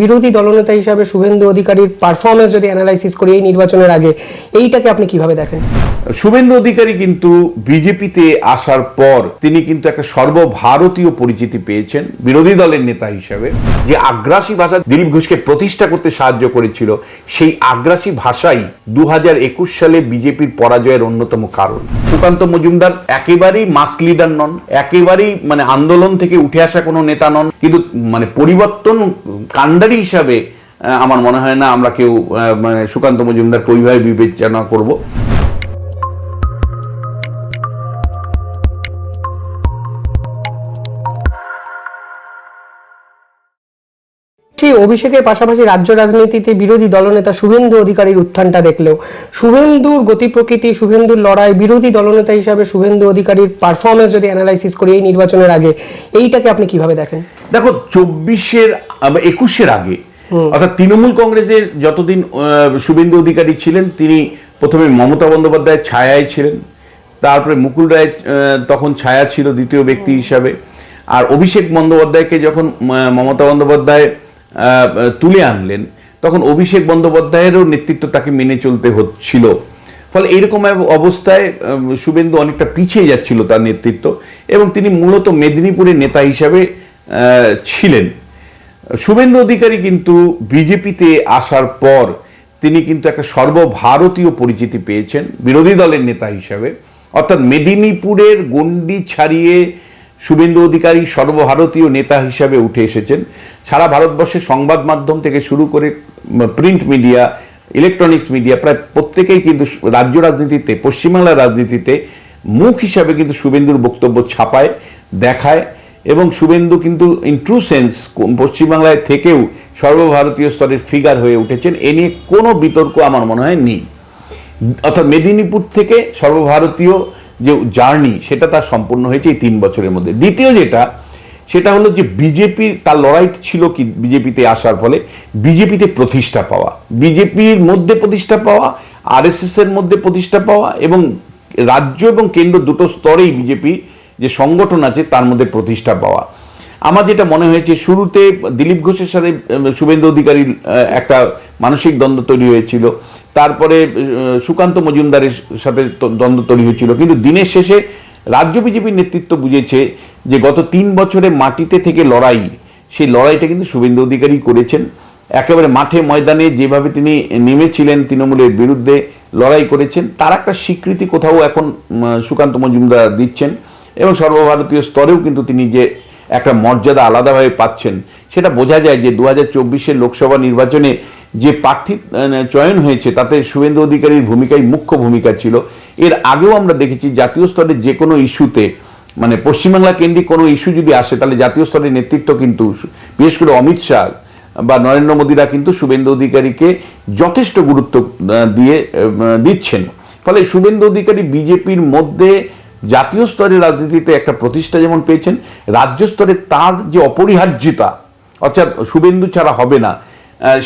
বিরোধী দলনেতা হিসাবে শুভেন্দু অধিকারীর পারফরমেন্স যদি অ্যানালাইসিস করি, এই নির্বাচনের আগে, এইটাকে আপনি কীভাবে দেখেন? শুভেন্দু অধিকারী কিন্তু বিজেপিতে আসার পর তিনি কিন্তু একটা সর্বভারতীয় পরিচিতি পেয়েছেন বিরোধী দলের নেতা হিসাবে। যে আগ্রাসী ভাষা দিলীপ ঘোষকে প্রতিষ্ঠা করতে সাহায্য করেছিল, সেই আগ্রাসী ভাষাই দু হাজার একুশ সালে বিজেপির পরাজয়ের অন্যতম কারণ। সুকান্ত মজুমদার একেবারেই মাস লিডার নন, একেবারেই মানে আন্দোলন থেকে উঠে আসা কোনো নেতা নন, কিন্তু মানে পরিবর্তন কাণ্ডারি হিসাবে আমার মনে হয় না আমরা কেউ মানে সুকান্ত মজুমদার পরিবার বিবেচনা করব। সেই অভিষেকের পাশাপাশি রাজ্য রাজনীতিতে বিরোধী দলনেতা শুভেন্দু অধিকারীর উত্থানটা দেখলেও শুভেন্দুর গতি প্রকৃতি শুভেন্দুর লড়াই বিরোধী দলনেতা হিসাবে শুভেন্দু অধিকারীর পারফরমেন্স যদি অ্যানালাইসিস করি এই নির্বাচনের আগে এইটাকে আপনি কীভাবে দেখেন? দেখো চব্বিশের একুশের আগে। অর্থাৎ তৃণমূল কংগ্রেসের যতদিন শুভেন্দু অধিকারী ছিলেন তিনি প্রথমে মমতা বন্দ্যোপাধ্যায়ের ছায়ায় ছিলেন। তারপরে মুকুল রায় তখন ছায়া ছিল দ্বিতীয় ব্যক্তি হিসাবে। আর অভিষেক বন্দ্যোপাধ্যায়কে যখন মমতা বন্দ্যোপাধ্যায় তুলে আনলেন তখন অভিষেক বন্দ্যোপাধ্যায়েরও নেতৃত্ব তাকে মেনে চলতে হচ্ছিল। ফলে এইরকম এক অবস্থায় শুভেন্দু অনেকটা পিছিয়ে যাচ্ছিল তার নেতৃত্ব এবং তিনি মূলত মেদিনীপুরের নেতা হিসাবে ছিলেন। শুভেন্দু অধিকারী কিন্তু বিজেপিতে আসার পর তিনি কিন্তু একটা সর্বভারতীয় পরিচিতি পেয়েছেন, বিরোধী দলের নেতা হিসাবে। অর্থাৎ মেদিনীপুরের গণ্ডি ছাড়িয়ে শুভেন্দু অধিকারী সর্বভারতীয় নেতা হিসাবে উঠে এসেছেন। সারা ভারতবর্ষের সংবাদ মাধ্যম থেকে শুরু করে প্রিন্ট মিডিয়া ইলেকট্রনিক্স মিডিয়া প্রায় প্রত্যেকেই কিন্তু রাজ্য রাজনীতিতে, পশ্চিমবাংলার রাজনীতিতে মুখ হিসাবে কিন্তু শুভেন্দুর বক্তব্য ছাপায়, দেখায়। এবং শুভেন্দু কিন্তু ইন ট্রু সেন্স পশ্চিমবাংলায় থেকেও সর্বভারতীয় স্তরের ফিগার হয়ে উঠেছেন, এ নিয়ে কোনো বিতর্ক আমার মনে হয় নেই। অর্থাৎ মেদিনীপুর থেকে সর্বভারতীয় যে জার্নি সেটা তার সম্পূর্ণ হয়েছে এই তিন বছরের মধ্যে। দ্বিতীয় যেটা, সেটা হলো যে বিজেপির, তার লড়াই ছিল কি বিজেপিতে আসার ফলে, বিজেপিতে প্রতিষ্ঠা পাওয়া। বিজেপির মধ্যে প্রতিষ্ঠা পাওয়া আরএসএস এর মধ্যে প্রতিষ্ঠা পাওয়া এবং রাজ্য এবং কেন্দ্র দুটো স্তরেই বিজেপি যে সংগঠন আছে, তার মধ্যে প্রতিষ্ঠা পাওয়া। আমার যেটা মনে হয়েছে, শুরুতে দিলীপ ঘোষের সাথে শুভেন্দু অধিকারীর একটা মানসিক দ্বন্দ্ব তৈরি হয়েছিল। তারপরে সুকান্ত মজুমদারের সাথে দ্বন্দ্ব তৈরি হয়েছিল। কিন্তু দিনের শেষে রাজ্য বিজেপির নেতৃত্ব বুঝেছে যে, গত তিন বছরে মাটিতে থেকে লড়াই, সেই লড়াইটা কিন্তু শুভেন্দু অধিকারী করেছেন। একেবারে মাঠে ময়দানে যেভাবে তিনি নেমেছিলেন তৃণমূলের বিরুদ্ধে লড়াই করেছেন, তার একটা স্বীকৃতি কোথাও এখন সুকান্ত মজুমদার দিচ্ছেন। এবং সর্বভারতীয় স্তরেও কিন্তু তিনি যে একটা মর্যাদা আলাদাভাবে পাচ্ছেন, সেটা বোঝা যায় যে দু হাজার লোকসভা নির্বাচনে যে প্রার্থী চয়ন হয়েছে, তাতে শুভেন্দু অধিকারীর ভূমিকাই মুখ্য ভূমিকা ছিল। এর আগেও আমরা দেখেছি জাতীয় স্তরের যে কোনো ইস্যুতে মানে পশ্চিমবাংলা কেন্দ্রিক কোনো ইস্যু যদি আসে, তাহলে জাতীয় স্তরের নেতৃত্ব কিন্তু বিশেষ করে অমিত শাহ বা নরেন্দ্র মোদীরা কিন্তু শুভেন্দু অধিকারীকে যথেষ্ট গুরুত্ব দিয়ে দিচ্ছেন। ফলে শুভেন্দু অধিকারী বিজেপির মধ্যে জাতীয় স্তরের রাজনীতিতে একটা প্রতিষ্ঠা যেমন পেয়েছেন, রাজ্য স্তরে তার যে অপরিহার্যতা, অর্থাৎ শুভেন্দু ছাড়া হবে না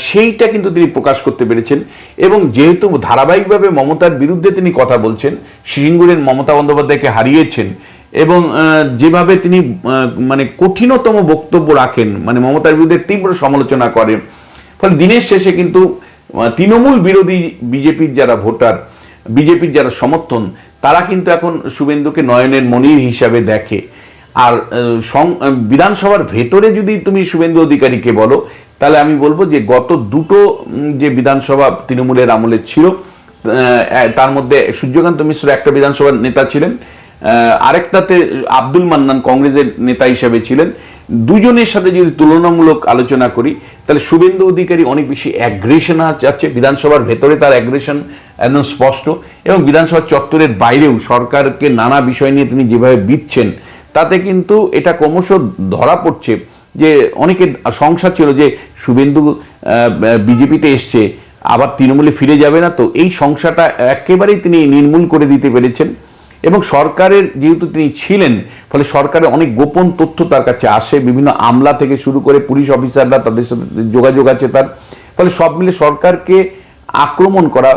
সেইটা কিন্তু তিনি প্রকাশ করতে পেরেছেন। এবং যেহেতু ধারাবাহিকভাবে মমতার বিরুদ্ধে তিনি কথা বলছেন সিঙ্গুরের মমতা বন্দ্যোপাধ্যায়কে হারিয়েছেন, এবং যেভাবে তিনি মানে কঠিনতম বক্তব্য রাখেন মানে মমতার বিরুদ্ধে তীব্র সমালোচনা করেন, ফলে দিনের শেষে কিন্তু তৃণমূল বিরোধী বিজেপির যারা ভোটার বিজেপির যারা সমর্থন, তারা কিন্তু এখন শুভেন্দুকে নয়নের মনির হিসাবে দেখে। আর বিধানসভার ভেতরে যদি তুমি শুভেন্দু অধিকারীকে বলো, তাহলে আমি বলব যে গত দুটো যে বিধানসভা তৃণমূলের আমলে ছিল তার মধ্যে সূর্যকান্ত মিশ্র একটা বিধানসভার নেতা ছিলেন আরেকটাতে আব্দুল মান্নান কংগ্রেসের নেতা হিসেবে ছিলেন। দুজনের সাথে যদি তুলনামূলক আলোচনা করি, তাহলে শুভেন্দু অধিকারী অনেক বেশি অ্যাগ্রেশন আছে, বিধানসভার ভেতরে তার অ্যাগ্রেশন একদম স্পষ্ট। এবং বিধানসভা চত্বরের বাইরেও সরকারকে নানা বিষয় নিয়ে তিনি যেভাবে বিচ্ছেন, তাতে কিন্তু এটা ক্রমশ ধরা পড়ছে যে অনেকের সংশয় ছিল যে শুভেন্দু বিজেপিতে এসছে, আবার তৃণমূলে ফিরে যাবে না তো, এই সংশয়টা একেবারেই তিনি নির্মূল করে দিতে পেরেছেন। এবং সরকারের যেহেতু তিনি ছিলেন, ফলে সরকারের অনেক গোপন তথ্য তার কাছে আসে, বিভিন্ন আমলা থেকে শুরু করে পুলিশ অফিসাররা তাদের সাথে যোগাযোগ আছে তার। ফলে সব মিলে সরকারকে আক্রমণ করা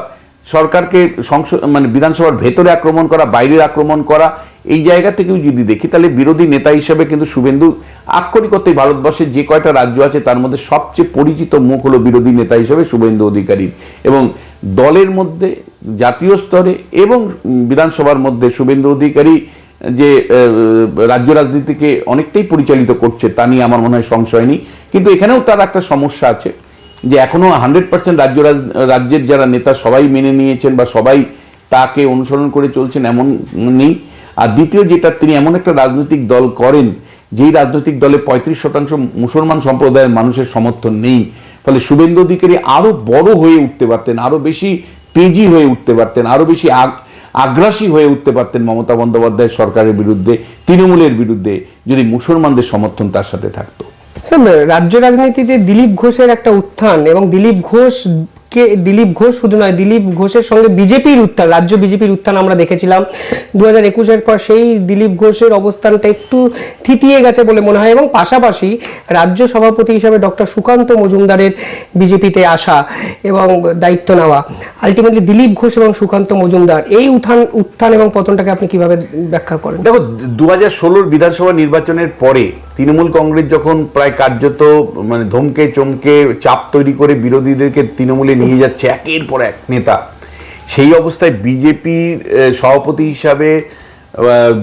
সরকারকে সংসদ মানে বিধানসভার ভেতরে আক্রমণ করা বাইরে আক্রমণ করা, এই জায়গা থেকেও যদি দেখি, তাহলে বিরোধী নেতা হিসেবে কিন্তু শুভেন্দু আক্ষরিক অর্থে ভারতবর্ষের যে কয়টা রাজ্য আছে, তার মধ্যে সবচেয়ে পরিচিত মুখ হলো বিরোধী নেতা হিসেবে শুভেন্দু অধিকারী। এবং দলের মধ্যে, জাতীয় স্তরে এবং বিধানসভার মধ্যে শুভেন্দু অধিকারী যে রাজ্য রাজনীতিকে অনেকটাই পরিচালিত করছে, তা নিয়ে আমার মনে হয় সংশয় নেই। কিন্তু এখানেও তার একটা সমস্যা আছে। যে এখনও হান্ড্রেড পার্সেন্ট রাজ্য রাজ্যের যারা নেতা সবাই মেনে নিয়েছেন বা সবাই তাকে অনুসরণ করে চলছেন এমন নেই। আর দ্বিতীয় যেটা, তিনি এমন একটা রাজনৈতিক দল করেন, যেই রাজনৈতিক দলে পঁয়ত্রিশ শতাংশ মুসলমান সম্প্রদায়ের মানুষের সমর্থন নেই। ফলে শুভেন্দু অধিকারী আরও বড় হয়ে উঠতে পারতেন আরও বেশি তেজি হয়ে উঠতে পারতেন আরও বেশি আগ- আগ্রাসী হয়ে উঠতে পারতেন মমতা বন্দ্যোপাধ্যায় সরকারের বিরুদ্ধে, তৃণমূলের বিরুদ্ধে, যদি মুসলমানদের সমর্থন তার সাথে থাকতো। রাজ্য রাজনীতিতে দিলীপ ঘোষের একটা উত্থান এবং দিলীপ ঘোষ কে দিলীপ ঘোষ শুধু নয়, দিলীপ ঘোষের সঙ্গে বিজেপির উত্থান, রাজ্য বিজেপির উত্থান আমরা দেখেছিলাম। দু হাজার একুশের পর সেই দিলীপ ঘোষের অবস্থানটা একটু থিতিয়ে গেছে বলে মনে হয় এবং পাশাপাশি রাজ্য সভাপতি হিসাবে ডক্টর সুকান্ত মজুমদারের বিজেপিতে আসা এবং দায়িত্ব নেওয়া। আলটিমেটলি দিলীপ ঘোষ এবং সুকান্ত মজুমদার, এই উত্থান উত্থান এবং পতনটাকে আপনি কীভাবে ব্যাখ্যা করেন? দেখো দু হাজার ষোলোর বিধানসভা নির্বাচনের পরে তৃণমূল কংগ্রেস যখন প্রায় কার্যত মানে ধমকে, চমকে, চাপ তৈরি করে বিরোধীদেরকে তৃণমূলে নিয়ে যাচ্ছে একের পর এক নেতা, সেই অবস্থায় বিজেপির সভাপতি হিসাবে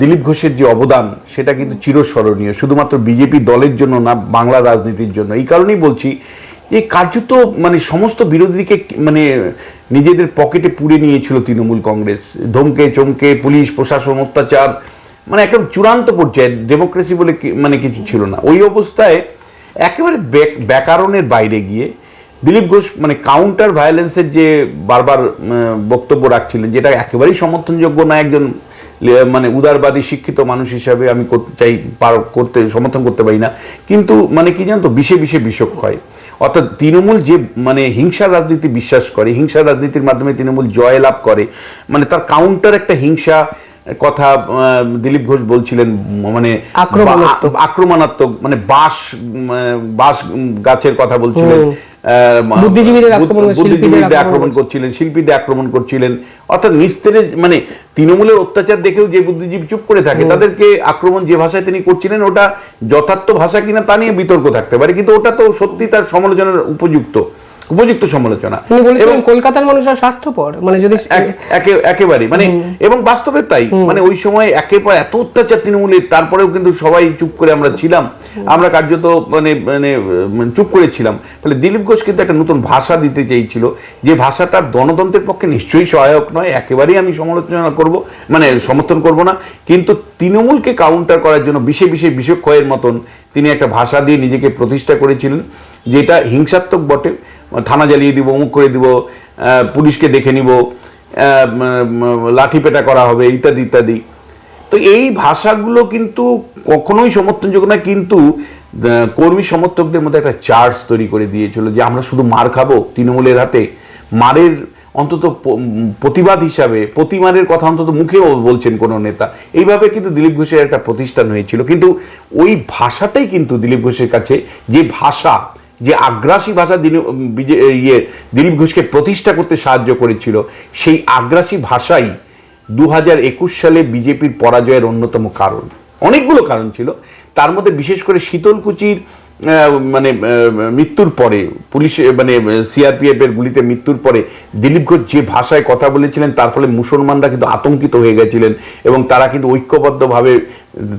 দিলীপ ঘোষের যে অবদান, সেটা কিন্তু চিরস্মরণীয়। শুধুমাত্র বিজেপি দলের জন্য না, বাংলা রাজনীতির জন্য। এই কারণেই বলছি যে কার্যত মানে সমস্ত বিরোধীকে মানে নিজেদের পকেটে পুড়ে নিয়েছিল তৃণমূল কংগ্রেস। ধমকে, চমকে, পুলিশ, প্রশাসন, অত্যাচার মানে একদম চূড়ান্ত পর্যায়ে ডেমোক্রেসি বলে মানে কিছু ছিল না। ওই অবস্থায় একেবারে ব্যাক- ব্যাকরণের বাইরে গিয়ে দিলীপ ঘোষ মানে কাউন্টার ভায়োলেন্সের যে বারবার বক্তব্য রাখছিলেন, যেটা একেবারেই সমর্থনযোগ্য না একজন মানে উদারবাদী শিক্ষিত মানুষ হিসাবে আমি চাই, পার- করতে, সমর্থন করতে পারি না। কিন্তু মানে কি জানতো, বিষে বিষে বিষক্ষয় অর্থাৎ তৃণমূল যে মানে হিংসা রাজনীতি বিশ্বাস করে হিংসা রাজনীতির মাধ্যমে তৃণমূল জয় লাভ করে মানে তার কাউন্টার একটা হিংসা কথা দিলীপ ঘোষ বলছিলেন মানে আক্রমণাত্মক। মানে বাঁশ উম, গাছের কথা বলছিলেন বুদ্ধিজীবীদের আক্রমণ, শিল্পীদের আক্রমণ আক্রমণ করছিলেন শিল্পীদের আক্রমণ করছিলেন। অর্থাৎ নিস্তেরে মানে তৃণমূলের অত্যাচার দেখেও যে বুদ্ধিজীবী চুপ করে থাকে তাদেরকে আক্রমণ যে ভাষায় তিনি করছিলেন ওটা যথার্থ ভাষা কিনা তা নিয়ে বিতর্ক থাকতে পারে কিন্তু ওটা তো সত্যি তার সমালোচনার উপযুক্ত। উপযুক্ত সমালোচনা। এবং- কলকাতার মানুষরা স্বার্থপর। মানে যদি একেবারে মানে এবং বাস্তবে তাই। মানে ওই সময় একে পর এত অত্যাচার তৃণমূলের তারপরেও কিন্তু সবাই চুপ করে আমরা ছিলাম। আমরা কার্যত মানে মানে উম, চুপ করেছিলাম তাহলে দিলীপ ঘোষ কিন্তু একটা নতুন ভাষা দিতে চেয়েছিল। যে ভাষাটা গণতন্ত্রের পক্ষে নিশ্চয়ই সহায়ক নয়। একেবারেই আমি সমালোচনা করব মানে সমর্থন করব না। কিন্তু তৃণমূলকে কাউন্টার করার জন্য বিশেষ বিশে বিষক্ষয়ের মতন তিনি একটা ভাষা দিয়ে নিজেকে প্রতিষ্ঠা করেছিলেন যেটা হিংসাত্মক বটে। থানা জ্বালিয়ে দিব, অমুক করে দিব পুলিশকে দেখে নিব লাঠি পেটা করা হবে, ইত্যাদি ইত্যাদি। তো এই ভাষাগুলো কিন্তু কখনোই সমর্থনযোগ্য না কিন্তু কর্মী সমর্থকদের মধ্যে একটা চার্জ তৈরি করে দিয়েছিল যে আমরা শুধু মার খাব তৃণমূলের হাতে। মারের অন্তত প্রতিবাদ হিসাবে প্রতিমারের কথা অন্তত মুখেও বলছেন কোনো নেতা। এইভাবে কিন্তু দিলীপ ঘোষের একটা প্রতিষ্ঠান হয়েছিল। কিন্তু ওই ভাষাটাই কিন্তু দিলীপ ঘোষের কাছে যে ভাষা যে আগ্রাসী ভাষা ইয়ে দিলীপ ঘোষকে প্রতিষ্ঠা করতে সাহায্য করেছিল, সেই আগ্রাসী ভাষাই দু হাজার একুশ সালে বিজেপির পরাজয়ের অন্যতম কারণ। অনেকগুলো কারণ ছিল। তার মধ্যে বিশেষ করে শীতলকুচির মানে মৃত্যুর পরে, পুলিশ মানে সিআরপিএফ এর গুলিতে মৃত্যুর পরে দিলীপ ঘোষ যে ভাষায় কথা বলেছিলেন, তার ফলে মুসলমানরা কিন্তু আতঙ্কিত হয়ে গেছিলেন এবং তারা কিন্তু ঐক্যবদ্ধভাবে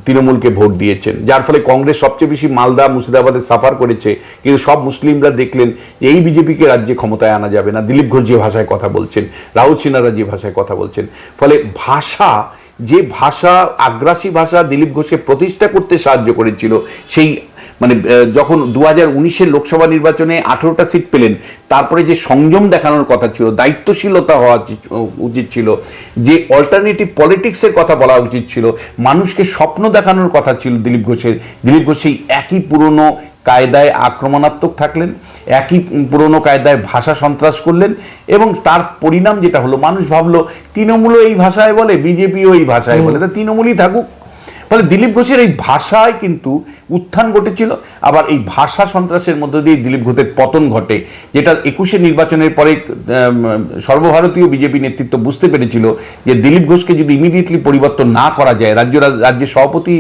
তৃণমূলকে ভোট দিয়েছেন। যার ফলে কংগ্রেস সবচেয়ে বেশি মালদা, মুর্শিদাবাদে সাফার করেছে। কিন্তু সব মুসলিমরা দেখলেন যে এই বিজেপিকে রাজ্যে ক্ষমতায় আনা যাবে না। দিলীপ ঘোষ যে ভাষায় কথা বলছেন রাহুল সিনহারা যে ভাষায় কথা বলছেন। ফলে ভাষা, যে ভাষা, আগ্রাসী ভাষা দিলীপ ঘোষকে প্রতিষ্ঠা করতে সাহায্য করেছিল, সেই মানে যখন দু হাজার উনিশের লোকসভা নির্বাচনে আঠেরোটা সিট পেলেন তারপরে যে সংযম দেখানোর কথা ছিল দায়িত্বশীলতা হওয়া উচিত- উচিত ছিল যে অল্টারনেটিভ পলিটিক্সের কথা বলা উচিত ছিল মানুষকে স্বপ্ন দেখানোর কথা ছিল দিলীপ ঘোষের। দিলীপ ঘোষ সেই একই পুরনো কায়দায় আক্রমণাত্মক থাকলেন একই পুরনো কায়দায় ভাষা সন্ত্রাস করলেন এবং তার পরিণাম যেটা হলো মানুষ ভাবলো তৃণমূলও এই ভাষায় বলে বিজেপিও এই ভাষায় বলে। তা তৃণমূলই থাকুক। ফলে দিলীপ ঘোষের এই ভাষায় কিন্তু উত্থান ঘটেছিল। আবার এই ভাষা সন্ত্রাসের মধ্য দিয়ে দিলীপ ঘোষের পতন ঘটে, যেটা একুশে নির্বাচনের পরে সর্বভারতীয় বিজেপি নেতৃত্ব বুঝতে পেরেছিল যে দিলীপ ঘোষকে যদি ইমিডিয়েটলি পরিবর্তন না করা যায়, রাজ্য রাজ্যের সভাপতি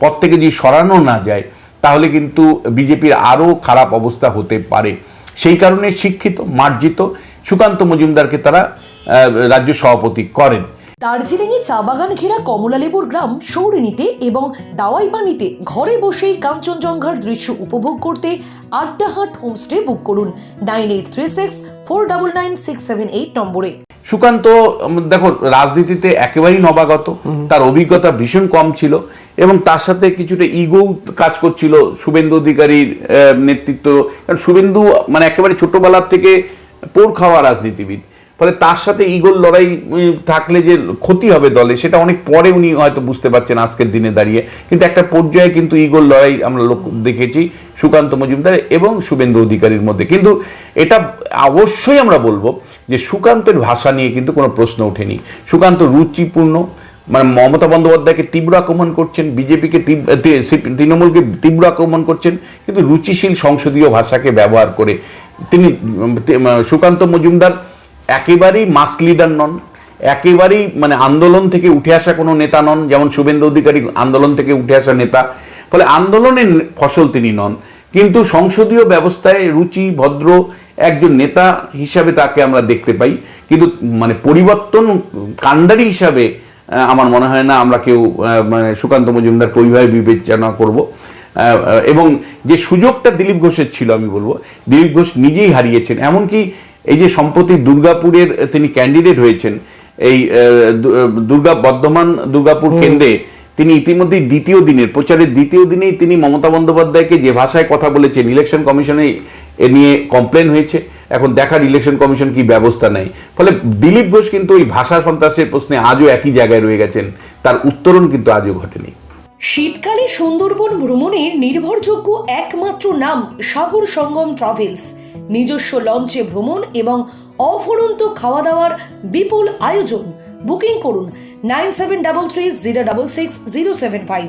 পদ থেকে যদি সরানো না যায়, তাহলে কিন্তু বিজেপির আরও খারাপ অবস্থা হতে পারে। সেই কারণে শিক্ষিত, মার্জিত সুকান্ত মজুমদারকে তারা রাজ্য সভাপতি করেন। দার্জিলিংয়ে চা বাগান ঘেরা কমলালেবুর গ্রাম সৌরিনীতে এবং দাওয়াই পানিতে ঘরে বসেই কাঞ্চনজঙ্ঘার দৃশ্য উপভোগ করতে আড্ডাহাট হোমস্টে বুক করুন nine eight three six four double nine six seven eight নম্বরে। সুকান্ত দেখো রাজনীতিতে একেবারেই নবাগত। তার অভিজ্ঞতা ভীষণ কম ছিল এবং তার সাথে কিছুটা ইগো কাজ করছিল শুভেন্দু অধিকারীর নেতৃত্ব। কারণ শুভেন্দু মানে একেবারে ছোটবেলার থেকে পোর খাওয়া রাজনীতিবিদ। ফলে তার সাথে ইগোর লড়াই থাকলে যে ক্ষতি হবে দলে, সেটা অনেক পরে উনি হয়তো বুঝতে পারছেন আজকের দিনে দাঁড়িয়ে। কিন্তু একটা পর্যায়ে কিন্তু ইগোর লড়াই আমরা লোক দেখেছি, সুকান্ত মজুমদার এবং শুভেন্দু অধিকারীর মধ্যে। কিন্তু এটা অবশ্যই আমরা বলব যে সুকান্তের ভাষা নিয়ে কিন্তু কোনো প্রশ্ন ওঠেনি। সুকান্ত রুচিপূর্ণ মানে মমতা বন্দ্যোপাধ্যায়কে তীব্র আক্রমণ করছেন, বিজেপিকে তৃণমূলকে তীব্র আক্রমণ করছেন, কিন্তু রুচিশীল সংসদীয় ভাষাকে ব্যবহার করে তিনি সুকান্ত মজুমদার একেবারেই মাস লিডার নন, একেবারেই মানে আন্দোলন থেকে উঠে আসা কোনো নেতা নন, যেমন শুভেন্দু অধিকারী আন্দোলন থেকে উঠে আসা নেতা, ফলে আন্দোলনের ফসল তিনি নন। কিন্তু সংসদীয় ব্যবস্থায় রুচি, ভদ্র একজন নেতা হিসাবে তাকে আমরা দেখতে পাই। কিন্তু মানে পরিবর্তন কাণ্ডারি হিসাবে আমার মনে হয় না আমরা কেউ মানে সুকান্ত মজুমদার পরিবার বিবেচনা করব। এবং যে সুযোগটা দিলীপ ঘোষের ছিল আমি বলব, দিলীপ ঘোষ নিজেই হারিয়েছেন। এমনকি এই যে সম্প্রতি দুর্গাপুরের তিনি ক্যান্ডিডেট হয়েছেন এই দুর্গা বর্ধমান দুর্গাপুর কেন্দ্রে তিনি ইতিমধ্যে দ্বিতীয় দিনের প্রচারের দ্বিতীয় দিনেই তিনি মমতা বন্দ্যোপাধ্যায়কে যে ভাষায় কথা বলেছেন ইলেকশন কমিশনে এ নিয়ে কমপ্লেন হয়েছে। এখন দেখার ইলেকশন কমিশন কি ব্যবস্থা নেয়? ফলে দিলীপ ঘোষ কিন্তু ওই ভাষা সন্ত্রাসের প্রশ্নে আজও একই জায়গায় রয়ে গেছেন। তার উত্তরণ কিন্তু আজও ঘটেনি। শীতকালে সুন্দরবন ভ্রমণের নির্ভরযোগ্য একমাত্র নাম সাগর সঙ্গম ট্রাভেলস নিজস্ব লঞ্চে ভ্রমণ এবং অফুরন্ত খাওয়া দাওয়ার বিপুল আয়োজন। বুকিং করুন nine seven double three zero double six zero seven five.